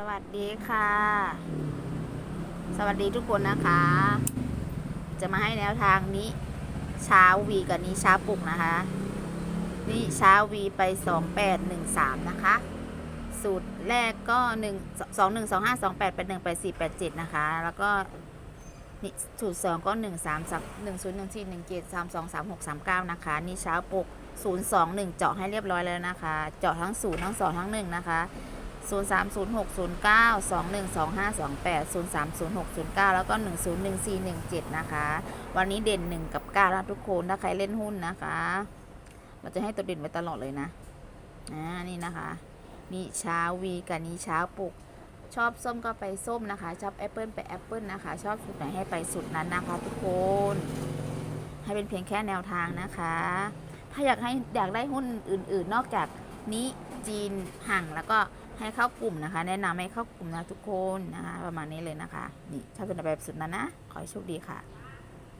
สวัสดีค่ะ สวัสดีทุกคนนะคะ จะมาให้แนวทางนี้ เช้าวีกับนี้เช้าปลุกนะคะ นี่เช้าวีไป2813นะคะ สูตรแรกก็1 2 1 2 5 2 8 8 1 8 4 8 7นะคะ แล้วก็นี่สูตร2ก็1 3 3 1 0 1 4 1 7 3 2 3 6 3 9นะคะ นี่เช้าปลุก0 2 1เจาะให้เรียบร้อยแล้วนะคะ เจาะทั้ง0ทั้ง2ทั้ง1นะคะ 0 3 0 6 0 9 2 1 2 5 2 8 0 3 0 6 0 9 แล้วก็ 1 0 1 4 1 7 นะคะ วันนี้เด่น 1 กับ9นะทุกคน ถ้าใครเล่นหุ้นนะคะ เราจะให้ตัวเด่นไว้ตลอดเลยนะอ่านี่นะคะนี่เช้าวีกับนี้เช้าปลุก ชอบส้มก็ไปส้มนะคะ ชอบแอปเปิลไปแอปเปิลนะคะ ชอบสุดไหนให้ไปสุดนั้นนะคะ ทุกคน ให้เป็นเพียงแค่แนวทางนะคะ ถ้าอยากให้อยากได้หุ้นอื่น ๆ นอกจากนี้จีนห่างแล้วก็ ให้เข้ากลุ่มนะคะ แนะนำให้เข้ากลุ่มนะทุกคนนะคะประมาณนี้เลยนะคะ นี่ถ้าเป็นแบบสุดนั้นนะ ขอให้โชคดีค่ะ